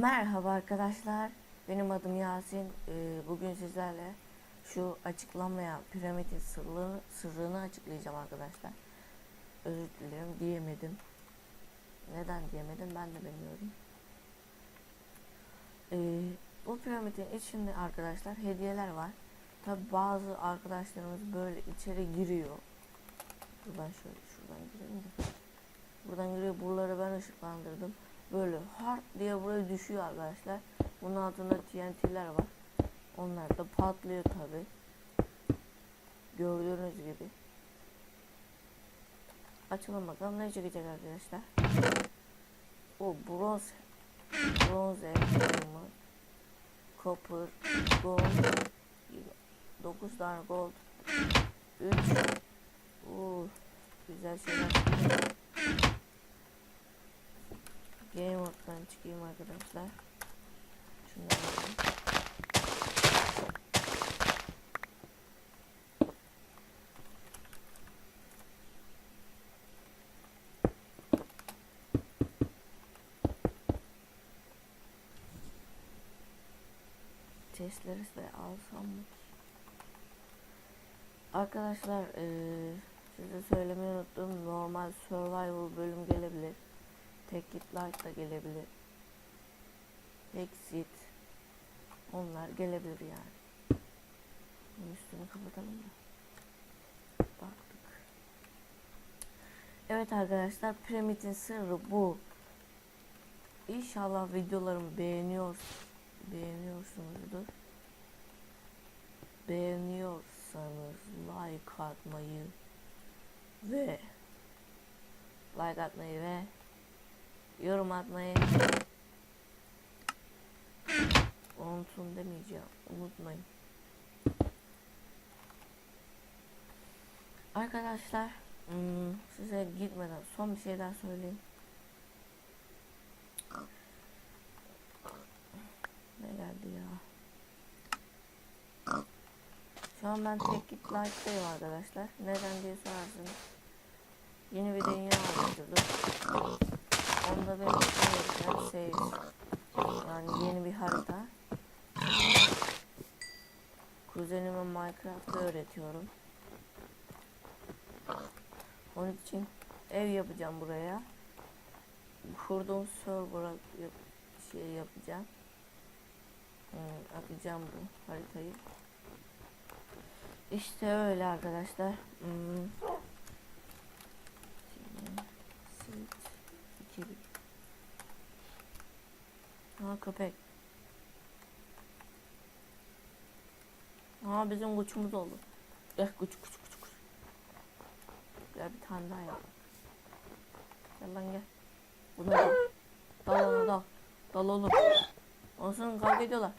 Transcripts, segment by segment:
Merhaba arkadaşlar. Benim adım Yasin. Ee, bugün sizlerle şu açıklanmayan piramidin sırrını, sırrını açıklayacağım arkadaşlar. Özür dilerim diyemedim. Neden diyemedim ben de bilmiyorum. Ee, bu piramidin içinde arkadaşlar hediyeler var. Tabi bazı arkadaşlarımız böyle içeri giriyor. Ben şöyle şuradan gireyim de. Buradan giriyor. Buraları ben ışıklandırdım. Böyle hard diye buraya düşüyor arkadaşlar. Bunun altında TNT'ler var. Onlar da patlıyor tabi. Gördüğünüz gibi. Açalım bakalım ne çıkacak arkadaşlar. O bronz bronz elma copper gold 9 tane gold 3 Oo, güzel şeyler çıkayım arkadaşlar. Şunları. Testleri de alsam mı? Arkadaşlar eee size söylemeyi unuttum. Normal survival bölüm gelebilir. Tek git light da gelebilir. Exit. Onlar gelebilir yani. Bunun üstünü kapatalım da. Baktık. Evet arkadaşlar piramidin sırrı bu. İnşallah videolarımı beğeniyor beğeniyorsunuzdur. Beğeniyorsanız like atmayı ve like atmayı ve yorum atmayı unutun demeyeceğim. Unutmayın. Arkadaşlar hmm, size gitmeden son bir şey daha söyleyeyim. Ne geldi ya? Şu an ben tek git like'dayım arkadaşlar. Neden diye sorarsınız. Yeni bir dünya oluşturdum. Onda benim için şey yani yeni bir harita. Kuzenime Minecraft'ı öğretiyorum. Onun için ev yapacağım buraya. Kurduğum server'a şey yapacağım. Hmm, atacağım bu haritayı. İşte öyle arkadaşlar. Hmm. Şimdi, Seed 2000. Ha köpek. Aa bizim kuçumuz oldu. Eh kuç kuç kuç kuç. Gel bir tane daha yap. Gel lan gel. Bunu dal. Dal onu dal. Dal oğlum. Olsun kavga ediyorlar.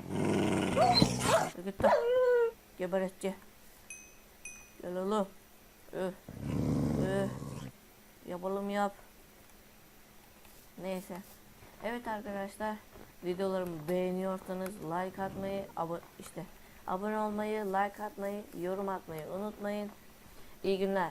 Git lan. Geberetçi. Gel oğlum. Öh. Öh. Yapalım yap. Neyse. Evet arkadaşlar. Videolarımı beğeniyorsanız like atmayı, abo işte abone olmayı, like atmayı, yorum atmayı unutmayın. İyi günler.